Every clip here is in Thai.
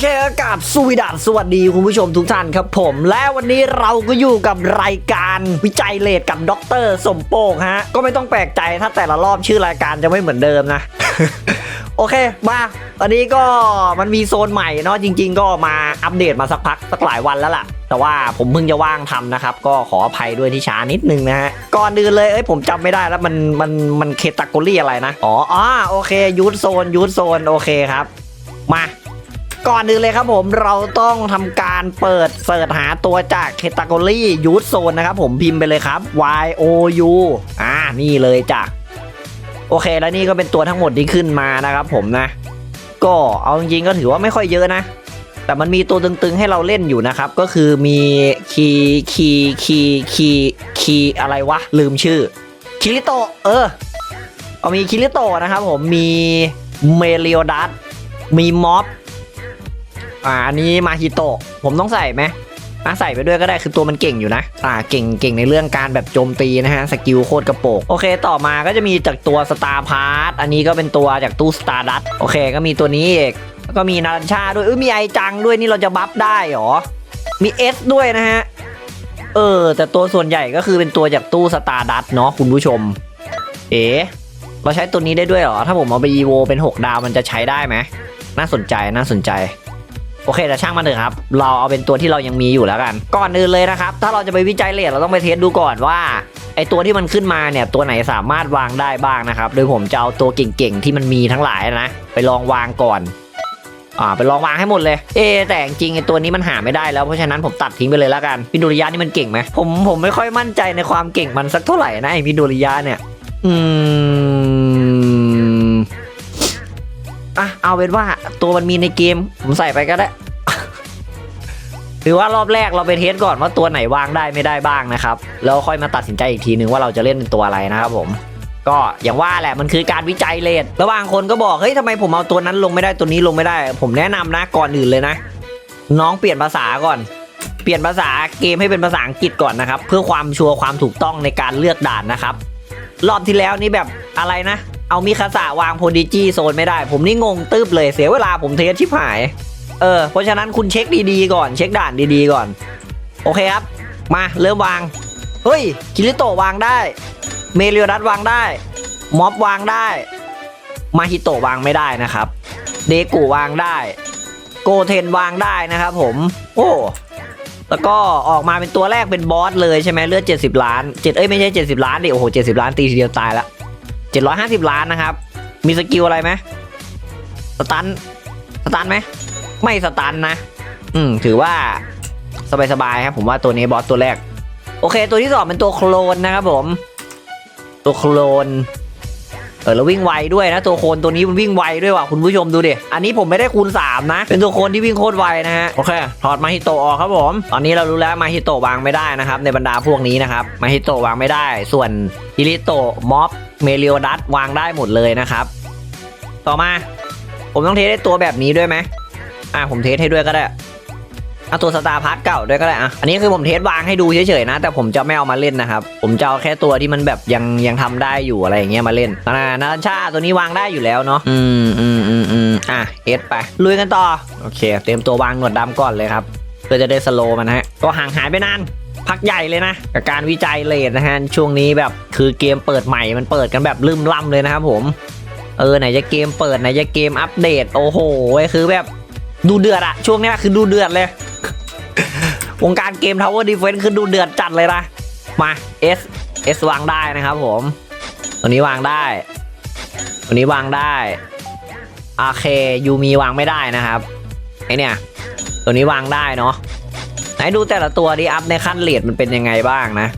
เคกับสวีดัสสวัสดีคุณผู้ชมทุกท่านครับผม และวันนี้เราก็อยู่กับรายการวิจัยเลดกับด็อกเตอร์สมโป่งฮะ ก็ไม่ต้องแปลกใจถ้าแต่ละรอบชื่อรายการจะไม่เหมือนเดิมนะ โอเค มาวันนี้ก็มันมีโซนใหม่เนาะจริง ๆ ก็มาอัปเดตมาสักพักสักหลายวันแล้วล่ะ แต่ว่าผมเพิ่งจะว่างทำนะครับ ก็ขออภัยด้วยที่ช้านิดนึงนะฮะก่อนอื่นเลยเอ้ยผมจำไม่ได้แล้วมันมันมันเคตากรีอะไรนะอ๋ออ๋อโอเคยูทโซนยูทโซนโอเคครับ มา ก่อนอื่นเลยครับผมเราต้องทำการเปิดเสิร์ชหาตัวจากแคตตากรียูทโซนนะครับผมพิมพ์ไปเลยครับ Y O U อ่านี่เลยจ้ะโอเคแล้วนี่ก็เป็นตัวทั้งหมดที่ขึ้นมานะครับผมนะ ก็เอาจริงๆก็ถือว่าไม่ค่อยเยอะนะ แต่มันมีตัวตึงๆให้เราเล่นอยู่นะครับ ก็คือมีคีคีคีคีคีอะไรวะ ลืมชื่อคิริโตเออเอามีคิริโตนะครับผมมีเมเลียดัสมีม็อบ อ่าอันนี้มาฮิโตะผมต้องใส่ไหมอะใส่ไปด้วยก็ได้คือตัวมันเก่งอยู่นะอ่าเก่งเก่งในเรื่องการแบบโจมตีนะฮะสกิลโคตรกระโปงโอเค ต่อมาก็จะมีจากตัวสตาร์พาร์ตอันนี้ก็เป็นตัวจากตู้สตาร์ดัตโอเค ก็มีตัวนี้เอกแล้วก็มีนารันชาด้วยเอ้ยมีไอจังด้วยนี่เราจะบัฟได้หรอ มีเอสด้วยนะฮะเออ แต่ตัวส่วนใหญ่ก็คือเป็นตัวจากตู้สตาร์ดัตเนาะคุณผู้ชม เอ๋เราใช้ตัวนี้ได้ด้วยเหรอ ถ้าผมเอาไปอีโวเป็น 6 ดาวมันจะใช้ได้ไหมน่าสนใจน่าสนใจ โอเคแต่ช่างมันเถอะครับ เราเอาเป็นตัวที่เรายังมีอยู่แล้วกัน ก่อนอื่นเลยนะครับ ถ้าเราจะไปวิจัยเลทเราต้องไปเทสดูก่อนว่าไอตัวที่มันขึ้นมาเนี่ยตัวไหนสามารถวางได้บ้างนะครับ โดยผมจะเอาตัวเก่งๆที่มันมีทั้งหลายนะ ไปลองวางก่อนอ่าไปลองวางให้หมดเลย เอแต่จริงไอตัวนี้มันหาไม่ได้แล้วเพราะฉะนั้นผมตัดทิ้งไปเลยแล้วกันพินโดริยะนี่มันเก่งไหมผมผมไม่ค่อยมั่นใจในความเก่งมันสักเท่าไหร่นะไอพินโดริยะเนี่ย อืม อะเอาเป็นว่าตัวมันมีในเกม ผมใส่ไปก็ได้ หรือว่ารอบแรกเราไปเทสก่อนว่าตัวไหนวางได้ไม่ได้บ้างนะครับ แล้วค่อยมาตัดสินใจอีกทีนึงว่าเราจะเล่นเป็นตัวอะไรนะครับผมก็อย่างว่าแหละมันคือการวิจัยเลทระหว่างคนก็บอกเฮ้ยทำไมผมเอาตัวนั้นลงไม่ได้ตัวนี้ลงไม่ได้ ผมแนะนำนะก่อนอื่นเลยนะ น้องเปลี่ยนภาษาก่อน เปลี่ยนภาษาเกมให้เป็นภาษาอังกฤษก่อนนะครับ เพื่อความชัวร์ความถูกต้องในการเลือกด่านนะครับ รอบที่แล้วนี่แบบอะไรนะ เอามิคาสะวางโพดิจีโซนไม่ได้ ผมนี่งงตืบเลยเสียเวลาผมเทสชิบหาย เออ เพราะฉะนั้นคุณเช็คดีๆก่อนเช็คด่านดีๆก่อน โอเคครับ มาเริ่มวาง เฮ้ย คิริโตะวางได้ เมเรียดัสวางได้ ม็อบวางได้ มาฮิโตะวางไม่ได้นะครับ เดกูวางได้ โกเทนวางได้นะครับผม โอ้แล้วก็ออกมาเป็นตัวแรกเป็นบอสเลยใช่ไหมเลือด 70 ล้าน 7 เอ้ยไม่ใช่ 70 ล้านดิโอ้โห 70 ล้านตีทีเดียวตายละ 750 ล้านนะครับ มีสกิลอะไรไหมสตันสตันไหมไม่สตันนะ อืม ถือว่าสบายๆครับ ผมว่าตัวนี้บอสตัวแรก โอเค ตัวที่สองเป็นตัวโคลนนะครับผม ตัวโคลนเออแล้ววิ่งไวด้วยนะ ตัวโคลนตัวนี้มันวิ่งไวด้วยว่ะคุณผู้ชมดูดิ อันนี้ผมไม่ได้คูณ 3 นะ เป็นตัวโคลนที่วิ่งโคตรไวนะฮะโอเคถอดมาฮิโตะออกครับผม ตอนนี้เรารู้แล้วมาฮิโตะวางไม่ได้นะครับ ในบรรดาพวกนี้นะครับมาฮิโตะวางไม่ได้ ส่วนฮิริโตะม็อบ เมเรียดัสวางได้หมดเลยนะครับ ต่อมา ผมต้องเทสได้ตัวแบบนี้ด้วยไหมอะผมเทสให้ด้วยก็ได้เอาตัวสตาร์พาร์ทเก่าด้วยก็ได้อะอันนี้คือผมเทสวางให้ดูเฉยๆนะ แต่ผมจะไม่เอามาเล่นนะครับ ผมจะเอาแค่ตัวที่มันแบบยังยังทำได้อยู่อะไรอย่างเงี้ยมาเล่นนานาชาตัวนี้วางได้อยู่แล้วเนาะ อืมอืมอืมอืมอะเอสไป ลุยกันต่อ โอเค เตรียมตัววางหนวดดำก่อนเลยครับ เพื่อจะได้สโลมันนะฮะ ก็ห่างหายไปนาน พักใหญ่เลยนะกับการวิจัยเลดนะฮะช่วงนี้แบบคือเกมเปิดใหม่มันเปิดกันแบบลืมล่ำเลยนะครับผมเออไหนจะเกมเปิดไหนจะเกมอัปเดตโอ้โหคือแบบดูเดือดอะช่วงนี้คือดูเดือดเลยวงการเกม Tower Defense คือดูเดือดจัดเลยนะมา S S วางได้นะครับผมตัวนี้วางได้ตัวนี้วางได้โอเคยูมีวางไม่ได้นะครับไอเนี่ยตัวนี้วางได้เนาะ ไหนดูแต่ละตัวดิอัพในขั้นเลดมันเป็นยังไงบ้างนะ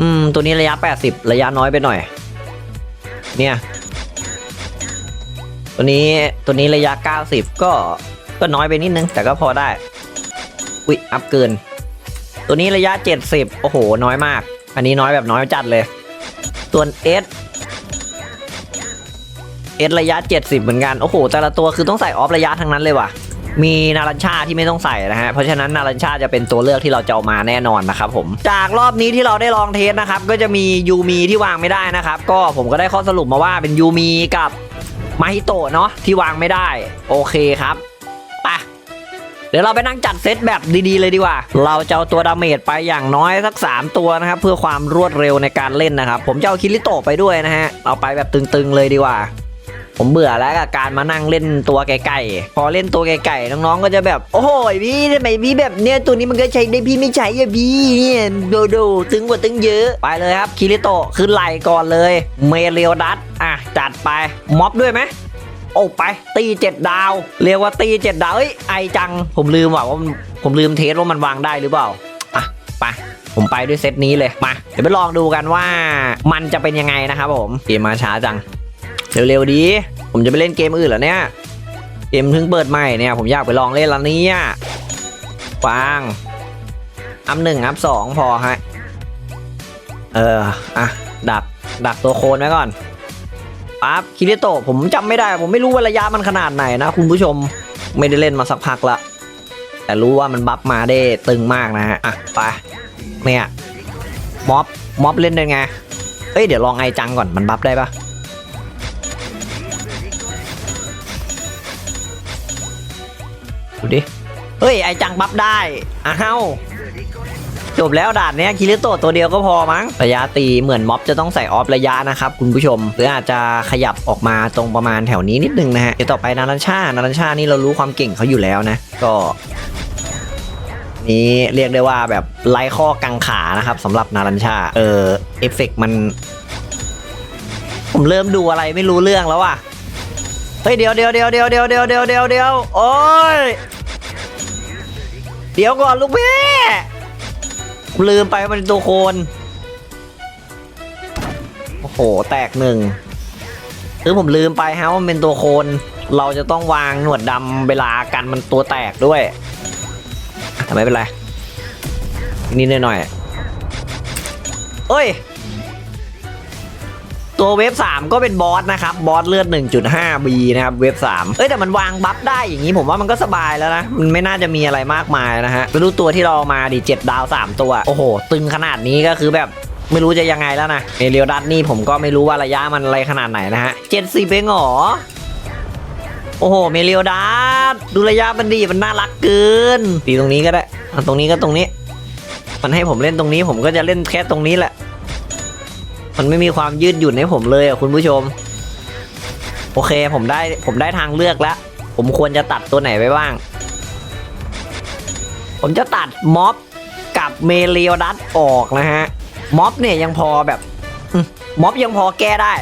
อืม ตัวนี้ระยะ 80 ระยะน้อยไปหน่อย เนี่ย ตัวนี้ตัวนี้ระยะ 90 ก็ก็น้อยไปนิดนึง แต่ก็พอได้ อุ๊ย อัพเกิน ตัวนี้ระยะ 70 โอ้โห น้อยมาก อันนี้น้อยแบบน้อยจัดเลย ส่วน S S ระยะ 70 เหมือนกัน โอ้โห แต่ละตัวคือต้องใส่ออฟระยะทั้งนั้นเลยว่ะ มีนารัญชาที่ไม่ต้องใส่นะฮะเพราะฉะนั้นนารัญชาจะเป็นตัวเลือกที่เราจะเอามาแน่นอนนะครับผมจากรอบนี้ที่เราได้ลองเทสนะครับก็จะมียูมีที่วางไม่ได้นะครับก็ผมก็ได้ข้อสรุปมาว่าเป็นยูมีกับมาฮิโตะเนาะที่วางไม่ได้โอเคครับไปเดี๋ยวเราไปนั่งจัดเซตแบบดีๆเลยดีกว่า เราจะเอาตัวดาเมจไปอย่างน้อยสัก 3 ตัวนะครับ เพื่อความรวดเร็วในการเล่นนะครับ ผมจะเอาคิริโตะไปด้วยนะฮะ เอาไปแบบตึงๆเลยดีกว่า ผมเบื่อแล้วกับการมานั่งเล่นตัวไก่ๆพอเล่นตัวไก่ๆน้องๆก็จะแบบ โอ้โหพี่ทำไมพี่แบบเนี้ยตัวนี้มันก็ใช้ได้พี่ไม่ใช้อะพี่เนี่ยโดโดตึงกว่าตึงเยอะไปเลยครับคิริโตะขึ้นไหลก่อนเลยเมเรียวดัตอะจัดไปม็อบด้วยไหมโอ้ไปตีเจ็ดดาว เรียกว่าตีเจ็ดดาวเอ้ยไอจังผมลืมว่ะว่าผมลืมเทสว่ามันวางได้หรือเปล่าอะไปผมไปด้วยเซตนี้เลยมาเดี๋ยวไปลองดูกันว่ามันจะเป็นยังไงนะครับผมเกมมาช้าจัง เร็วๆดี ผมจะไปเล่นเกมอื่นเหรอเนี่ย เกมเพิ่งเปิดใหม่เนี่ย ผมอยากไปลองเล่นแล้วเนี่ยวางอัพหนึ่งอัพสองพอฮะ เออ อะ ดัก ดักตัวโคนไว้ก่อนปั๊บคิริโตะผมจำไม่ได้ ผมไม่รู้ว่าระยะมันขนาดไหนนะ คุณผู้ชมไม่ได้เล่นมาสักพักละ แต่รู้ว่ามันบัฟมาได้ตึงมากนะฮะ อะ ไป เนี่ยม็อบม็อบเล่นได้ไง เอ้ย เดี๋ยวลองไอจังก่อนมันบัฟได้ปะ ดูดิ เฮ้ย ไอจังบัฟได้ อ้าวจบแล้วด่านเนี้ยคิริโตะตัวเดียวก็พอมั้งระยะตีเหมือนม็อบจะต้องใส่ออฟระยะนะครับคุณผู้ชม หรืออาจจะขยับออกมาตรงประมาณแถวนี้นิดนึงนะฮะเดี๋ยวต่อไปนารันชานารันชานี่เรารู้ความเก่งเขาอยู่แล้วนะ ก็นี้เรียกได้ว่าแบบไร้ข้อกังขานะครับสำหรับนารันชา เออเอฟเฟกต์มัน ผมเริ่มดูอะไรไม่รู้เรื่องแล้วว่ะ เฮ้ยเดี๋ยวเดี๋ยวเดี๋ยวเดี๋ยวเดี๋ยวเดี๋ยวเดี๋ยวเดี๋ยวเดี๋ยวโอ้ยเดี๋ยวก่อนลูกพี่ลืมไปว่ามันเป็นตัวโคนโอ้โหแตกหนึ่งคือผมลืมไปฮะว่ามันเป็นตัวโคน เราจะต้องวางหนวดดำเวลากันมันตัวแตกด้วยอะทำไมเป็นไรนิดหน่อยๆเอ้ย ตัวเวฟ3ก็เป็นบอสนะครับบอสเลือด 1.5B นะครับเวฟ3เอ้ยแต่มันวางบัฟได้อย่างนี้ผมว่ามันก็สบายแล้วนะ มันไม่น่าจะมีอะไรมากมายนะฮะไปดูตัวที่เราเอามาดิ7ดาว 3 ตัว โอ้โห ตึงขนาดนี้ก็คือแบบไม่รู้จะยังไงแล้วนะเอเรียวดัตนี่ผมก็ไม่รู้ว่าระยะมันอะไรขนาดไหนนะฮะ70เองหรอโอ้โห เมเรียวดัตดูระยะมันดีมันน่ารักเกินตีตรงนี้ก็ได้ตรงนี้ก็ตรงนี้ มันให้ผมเล่นตรงนี้ผมก็จะเล่นแค่ตรงนี้แหละ มันไม่มีความยืดหยุ่นให้ผมเลยอะคุณผู้ชม โอเคผมได้ผมได้ทางเลือกแล้ว ผมควรจะตัดตัวไหนไปบ้าง ผมจะตัดม็อบกับเมเลียดัตออกนะฮะม็อบเนี่ยยังพอแบบม็อบยังพอแก้ได้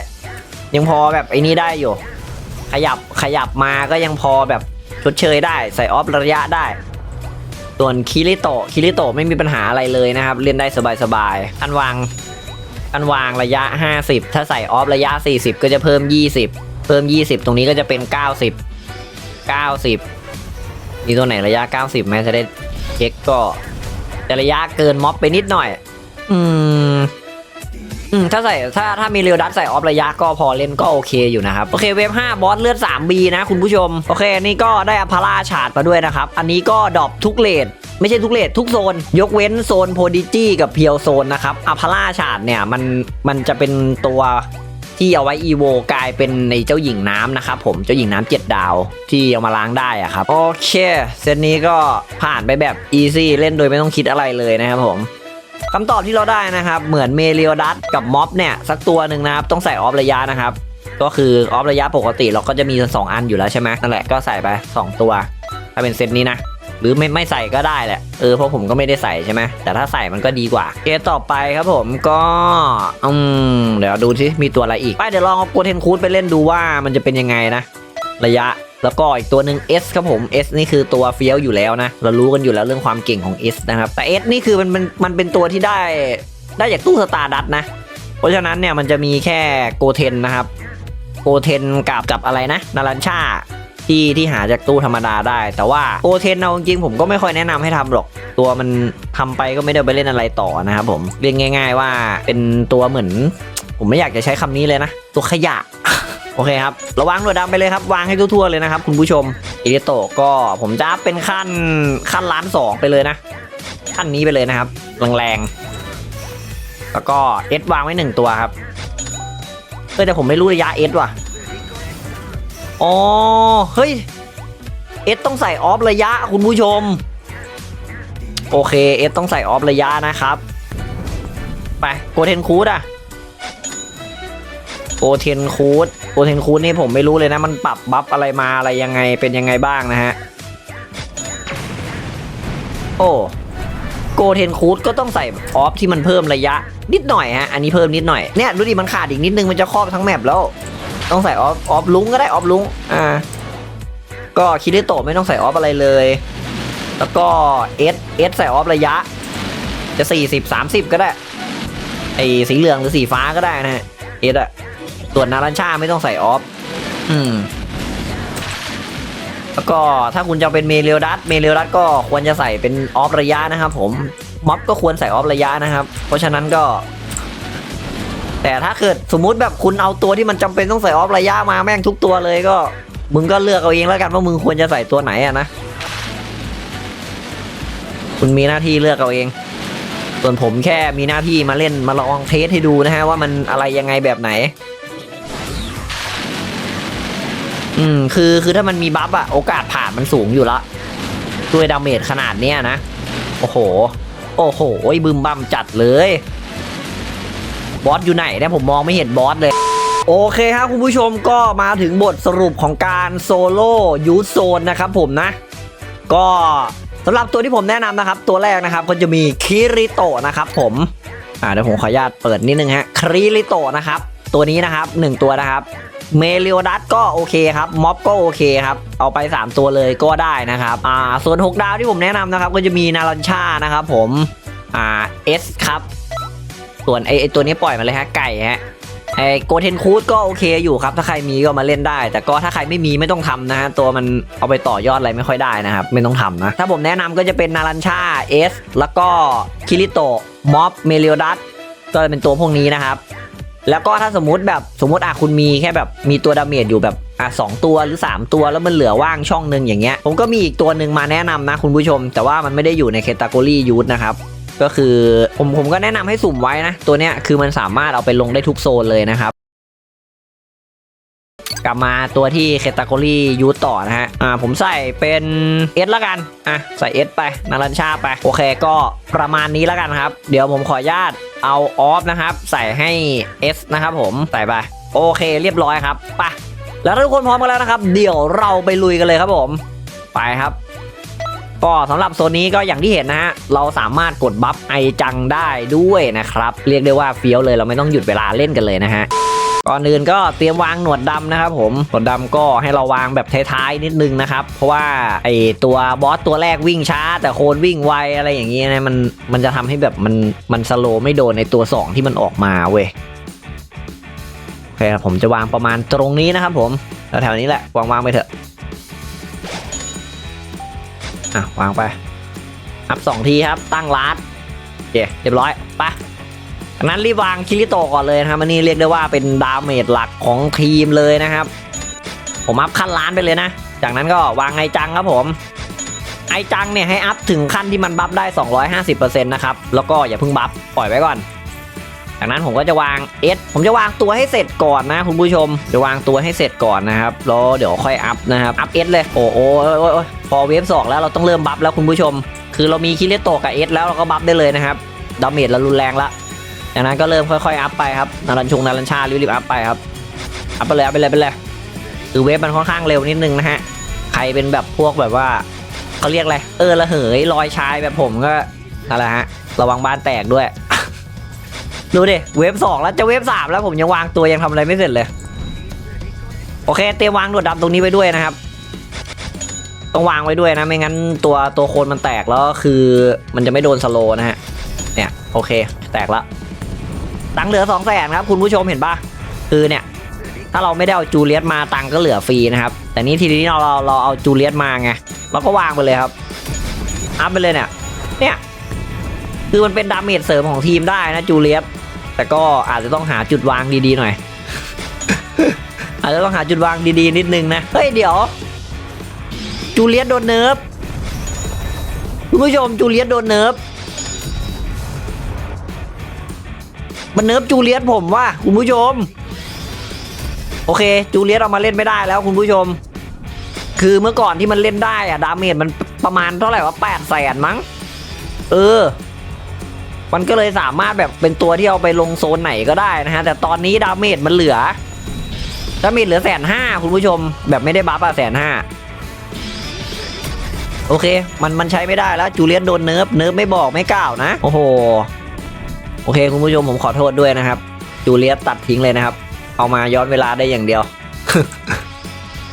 ยังพอแบบไอ้นี้ได้อยู่ ขยับขยับมาก็ยังพอแบบชดเชยได้ ใส่ออฟระยะได้ส่วนคิริโตคิริโตไม่มีปัญหาอะไรเลยนะครับ เล่นได้สบายๆอันวาง อันวางระยะ 50 ถ้าใส่ออฟระยะ 40 ก็จะเพิ่ม 20 เพิ่ม 20 ตรงนี้ก็จะเป็น 90 90 มีตัวไหนระยะ 90ไหมจะได้เช็คก็จะระยะเกินม็อบไปนิดหน่อย อืม อืมถ้าใส่ถ้าถ้ามีเรียวดัตใส่ออฟระยะก็พอเล่นก็โอเคอยู่นะครับ โอเคเวฟ5บอสเลือด 3B นะคุณผู้ชม โอเค นี่ก็ได้อพาราชาดมาด้วยนะครับ อันนี้ก็ดรอปทุกเลทไม่ใช่ทุกเลททุกโซน ยกเว้นโซนโพดิจี้กับเพียวโซนนะครับอพาราชาดเนี่ยมันมันจะเป็นตัวที่เอาไว้อีโวกลายเป็นในเจ้าหญิงน้ำนะครับผมเจ้าหญิงน้ำเจ็ดดาวที่เอามาล้างได้อะครับ โอเค เซตนี้ก็ผ่านไปแบบอีซี่เล่นโดยไม่ต้องคิดอะไรเลยนะครับผม คำตอบที่เราได้นะครับ เหมือนเมเรียดัตกับม็อบเนี่ย สักตัวหนึ่งนะครับ ต้องใส่ออฟระยะนะครับ ก็คือออฟระยะปกติเราก็จะมีสองอันอยู่แล้วใช่ไหมนั่นแหละก็ใส่ไปสองตัว ถ้าเป็นเซตนี้นะ หรือไม่ไม่ใส่ก็ได้แหละ เออเพราะผมก็ไม่ได้ใส่ใช่ไหมแต่ถ้าใส่มันก็ดีกว่าเกมต่อไปครับผมก็อืมเดี๋ยวดูที่มีตัวอะไรอีกไปเดี๋ยวลองเอาโกเทนคูดไปเล่นดูว่ามันจะเป็นยังไงนะ ระยะ แล้วก็อีกตัวหนึ่ง S ครับผม S นี่คือตัวเฟี้ยวอยู่แล้วนะ เรารู้กันอยู่แล้วเรื่องความเก่งของ S นะครับแต่ S นี่คือมันมันมันเป็นตัวที่ได้ได้จากตู้สตาร์ดัตนะ เพราะฉะนั้นเนี่ยมันจะมีแค่โกเทนนะครับโกเทนกับกับอะไรนะนารันชาที่ที่หาจากตู้ธรรมดาได้ แต่ว่าโอเทนเอาจริงๆผมก็ไม่ค่อยแนะนำให้ทำหรอก ตัวมันทำไปก็ไม่ได้ไปเล่นอะไรต่อนะครับผมเรียกง่าย ๆ ว่าเป็นตัวเหมือน ผมไม่อยากจะใช้คำนี้เลยนะ ตัวขยะ โอเคครับ ระวางหนวดดำไปเลยครับ วางให้ทั่วๆเลยนะครับ คุณผู้ชมอิริโตก็ผมจะเป็นขั้นขั้นล้านสองไปเลยนะ ขั้นนี้ไปเลยนะครับแรงๆแล้วก็เอสวางไว้หนึ่งตัวครับเออแต่ผมไม่รู้ระยะเอสว่ะอ๋อเฮ้ยเอสต้องใส่ออฟระยะคุณผู้ชม โอเคเอสต้องใส่ออฟระยะนะครับ ไปโกเทนคูดอะ โกเทนคูดโกเทนคูดนี่ผมไม่รู้เลยนะ มันปรับบัฟอะไรมาอะไรยังไงเป็นยังไงบ้างนะฮะ โอ้โกเทนคูดก็ต้องใส่ออฟที่มันเพิ่มระยะ นิดหน่อยฮะ อันนี้เพิ่มนิดหน่อย เนี่ยดูดิมันขาดอีกนิดนึงมันจะครอบทั้งแมปแล้ว ต้องใส่ออฟออฟลุงก็ได้ออฟลุงอ่าก็คิริโตะไม่ต้องใส่ออฟอะไรเลย แล้วก็เอสเอสใส่ออฟระยะ จะ 40 30 ก็ได้ไอ้สีเหลืองหรือสีฟ้าก็ได้นะฮะเอสอะ ส่วนนารันชาไม่ต้องใส่ออฟ อืม แล้วก็ถ้าคุณจะเป็นเมเรียลดัตเมเรียลดัตก็ควรจะใส่เป็นออฟระยะนะครับผม ม็อบก็ควรใส่ออฟระยะนะครับ เพราะฉะนั้นก็ แต่ถ้าเกิดสมมุติแบบคุณเอาตัวที่มันจำเป็นต้องใส่ออฟระยะมาแม่งทุกตัวเลยก็ มึงก็เลือกเอาเองแล้วกันว่ามึงควรจะใส่ตัวไหนอะนะ คุณมีหน้าที่เลือกเอาเองส่วนผมแค่มีหน้าที่มาเล่นมาลองเทสให้ดูนะฮะว่ามันอะไรยังไงแบบไหน อืมคือคือถ้ามันมีบัฟอะโอกาสผ่านมันสูงอยู่ละด้วยดาเมจขนาดเนี้ยนะ โอ้โห โอ้โหบึมบัมจัดเลย บอสอยู่ไหนเนี่ยผมมองไม่เห็นบอสเลย โอเคครับคุณผู้ชมก็มาถึงบทสรุปของการโซโล่ยูโซนนะครับผมนะ ก็สำหรับตัวที่ผมแนะนำนะครับ ตัวแรกนะครับก็จะมีคิริโตะนะครับผมอ่าเดี๋ยวผมขออนุญาตเปิดนิดนึงฮะคิริโตะนะครับ ตัวนี้นะครับหนึ่งตัวนะครับ เมเลียดัสก็โอเคครับม็อบก็โอเคครับ เอาไป 3 ตัวเลยก็ได้นะครับอ่าส่วน 6 ดาวที่ผมแนะนำนะครับ ก็จะมีนารันชานะครับผมอ่าเอสครับ ส่วนไอไอตัวนี้ปล่อยมาเลยฮะไก่ฮะไอโกเทนคูดก็โอเคอยู่ครับ ถ้าใครมีก็มาเล่นได้ แต่ก็ถ้าใครไม่มีไม่ต้องทำนะฮะตัวมันเอาไปต่อยอดอะไรไม่ค่อยได้นะครับ ไม่ต้องทำนะ ถ้าผมแนะนำก็จะเป็นนารันชาเอสแล้วก็คิริโตม็อบเมเลียดัสก็จะเป็นตัวพวกนี้นะครับ แล้วก็ถ้าสมมุติแบบสมมติอะคุณมีแค่แบบมีตัวดาเมจอยู่แบบอะสองตัวหรือ 3 ตัวแล้วมันเหลือว่างช่องหนึ่งอย่างเงี้ย ผมก็มีอีกตัวหนึ่งมาแนะนำนะคุณผู้ชม แต่ว่ามันไม่ได้อยู่ในแคตตากรียูทนะครับก็คือผมผมก็แนะนำให้สุ่มไว้นะ ตัวเนี้ยคือมันสามารถเอาไปลงได้ทุกโซนเลยนะครับ ลับมาตัวที่แคตตากรียูต่อนะฮะ อ่า ผมใส่เป็นเอสละกัน อะ ใส่เอสไป นารันชาไป โอเคก็ประมาณนี้แล้วกันครับ เดี๋ยวผมขออนุญาตเอาออฟนะครับ ใส่ให้ S นะครับผม ใส่ไป โอเคเรียบร้อยครับไปแล้วถ้าทุกคนพร้อมกันแล้วนะครับ เดี๋ยวเราไปลุยกันเลยครับผม ไปครับก็สำหรับโซนนี้ก็อย่างที่เห็นนะฮะ เราสามารถกดบัฟไอจังได้ด้วยนะครับ เรียกได้ว่าเฟี้ยวเลยเราไม่ต้องหยุดเวลาเล่นกันเลยนะฮะ ก่อนอื่นก็เตรียมวางหนวดดำนะครับผมหนวดดำก็ให้เราวางแบบท้ายๆนิดนึงนะครับ เพราะว่าไอตัวบอสตัวแรกวิ่งช้า แต่โคนวิ่งไวอะไรอย่างเงี้ยนะมันมันจะทำให้แบบมันมันสโลไม่โดนในตัว 2 ที่มันออกมาเว้ยโอเคครับผมจะวางประมาณตรงนี้นะครับผมแถวๆนี้แหละวางวางไปเถอะอะวางไปอัพสองทีครับตั้งลาดโอเคเรียบร้อยไป นั้นรีบวางคิริโตก่อนเลยนะครับอันนี้เรียกได้ว่าเป็นดาเมจหลักของทีมเลยนะครับ ผมอัพขั้นล้านไปเลยนะ จากนั้นก็วางไอจังครับผมไอจังเนี่ยให้อัพถึงขั้นที่มันบัฟได้ 250%นะครับ แล้วก็อย่าเพิ่งบัฟปล่อยไว้ก่อน จากนั้นผมก็จะวาง S ผมจะวางตัวให้เสร็จก่อนนะคุณผู้ชม จะวางตัวให้เสร็จก่อนนะครับ แล้วเดี๋ยวค่อยอัพนะครับ อัพเลย โอ้โหโอ้ยโอ้โอ้ยพอเวฟสองแล้วเราต้องเริ่มบัฟแล้วคุณผู้ชม คือเรามีคิริโตกับ S แล้วเราก็บัฟได้เลยนะครับ ดาเมจเรารุนแรงละ จากนั้นก็เริ่มค่อยๆอัพไปครับนารันชงนารันชารีบๆอัพไปครับอัพไปเลยอัพไปเลยไปเลยคือเวฟมันค่อนข้างเร็วนิดนึงนะฮะใครเป็นแบบพวกแบบว่าเขาเรียกอะไรเออระเหยลอยชายแบบผมก็อะไรฮะระวังบ้านแตกด้วยดูดิเวฟสองแล้วจะเวฟสามแล้วผมยังวางตัวยังทำอะไรไม่เสร็จเลย โอเค เตรียมวางหนวดดำตรงนี้ไว้ด้วยนะครับ ต้องวางไว้ด้วยนะ ไม่งั้นตัวตัวโคนมันแตกแล้วคือมันจะไม่โดนสโลนะฮะเนี่ยโอเค แตกและ ตังค์เหลือสองแสนครับคุณผู้ชมเห็นปะคือเนี่ยถ้าเราไม่ได้เอาจูเลียสมาตังก็เหลือฟรีนะครับ แต่นี่ทีนี้เราเราเราเอาจูเลียสมาไงเราก็วางไปเลยครับ อัพไปเลยเนี่ยเนี่ยคือมันเป็นดาเมจเสริมของทีมได้นะจูเลียสแต่ก็อาจจะต้องหาจุดวางดีๆหน่อย อาจจะต้องหาจุดวางดีๆนิดนึงนะเฮ้ยเดี๋ยว จูเลียสโดนเนิร์ฟคุณผู้ชมจูเลียสโดนเนิร์ฟ มันเนิร์ฟจูเลียสผมว่าคุณผู้ชม โอเค จูเลียสเอามาเล่นไม่ได้แล้วคุณผู้ชม คือเมื่อก่อนที่มันเล่นได้อะดาเมจมันประมาณเท่าไหร่วะแปดแสนมั้ง เออ มันก็เลยสามารถแบบเป็นตัวที่เอาไปลงโซนไหนก็ได้นะฮะ แต่ตอนนี้ดาเมจมันเหลือดาเมจเหลือแสนห้าคุณผู้ชม แบบไม่ได้บัฟอะแสนห้าโอเค มันมันใช้ไม่ได้แล้วจูเลียนโดนเนิร์ฟเนิร์ฟไม่บอกไม่กล่าวนะ โอ้โห โอเคคุณผู้ชมผมขอโทษด้วยนะครับจูเลียสตัดทิ้งเลยนะครับ เอามาย้อนเวลาได้อย่างเดียว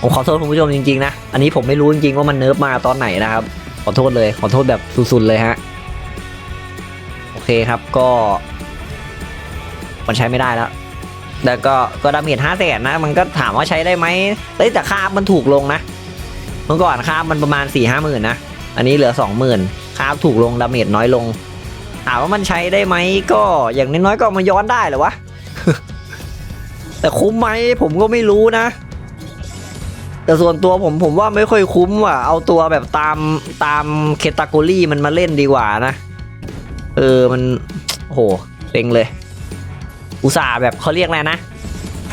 ผมขอโทษคุณผู้ชมจริงๆนะ อันนี้ผมไม่รู้จริงๆว่ามันเนิร์ฟมาตอนไหนนะครับ ขอโทษเลย ขอโทษแบบสุดๆเลยฮะ โอเคครับก็ มันใช้ไม่ได้แล้ว แล้วก็ก็ดาเมจห้าแสนนะ มันก็ถามว่าใช้ได้ไหมเอ้แต่ค่ามันถูกลงนะ เมื่อก่อนค่ามันประมาณสี่ห้าหมื่นนะ อันนี้เหลือสองหมื่นค่าถูกลงดาเมจน้อยลง ถามว่ามันใช้ได้ไหมก็อย่างน้อยๆก็มาย้อนได้เหรอวะ แต่คุ้มไหมผมก็ไม่รู้นะ แต่ส่วนตัวผมผมว่าไม่ค่อยคุ้มว่ะ เอาตัวแบบตามตามเคตากรีมันมาเล่นดีกว่านะ เออมันโหเซ็งเลย อุตส่าห์แบบเขาเรียกอะไรนะ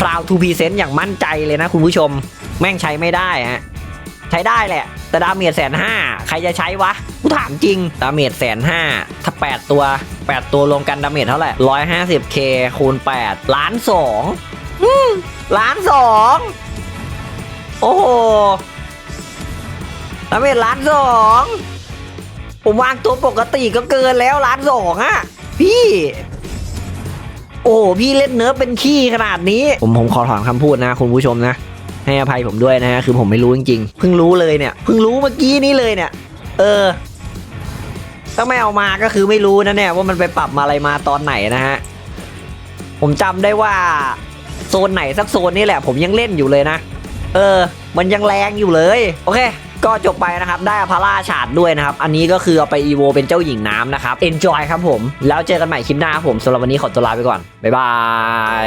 proud to present อย่างมั่นใจเลยนะคุณผู้ชม แม่งใช้ไม่ได้ฮะ ใช้ได้แหละ แต่ดาเมจแสนห้าใครจะใช้วะกูถามจริง ดาเมจแสนห้าถ้า 8 ตัว 8 ตัวรวมกันดาเมจเท่าไหร่ร้อยห้าสิบเคคูณ8ล้านสองล้านสองโอ้โหดาเมจล้านสองผมวางตัวปกติก็เกินแล้วล้านสองอะพี่ โอ้พี่เล่นเนื้อเป็นขี้ขนาดนี้ ผมผมขอถอนคำพูดนะคุณผู้ชมนะ ให้อภัยผมด้วยนะฮะคือผมไม่รู้จริงๆเพิ่งรู้เลยเนี่ยเพิ่งรู้เมื่อกี้นี้เลยเนี่ย เออถ้าไม่เอามาก็คือไม่รู้นะเนี่ยว่ามันไปปรับมาอะไรมาตอนไหนนะฮะผมจำได้ว่าโซนไหนสักโซนนี่แหละ ผมยังเล่นอยู่เลยนะ เออ มันยังแรงอยู่เลย โอเค ก็จบไปนะครับ ได้อพาร่าฉาดด้วยนะครับ อันนี้ก็คือเอาไปอีโวเป็นเจ้าหญิงน้ำนะครับ enjoy ครับผม แล้วเจอกันใหม่คลิปหน้าครับผมสำหรับวันนี้ขอตัวลาไปก่อน บ๊ายบาย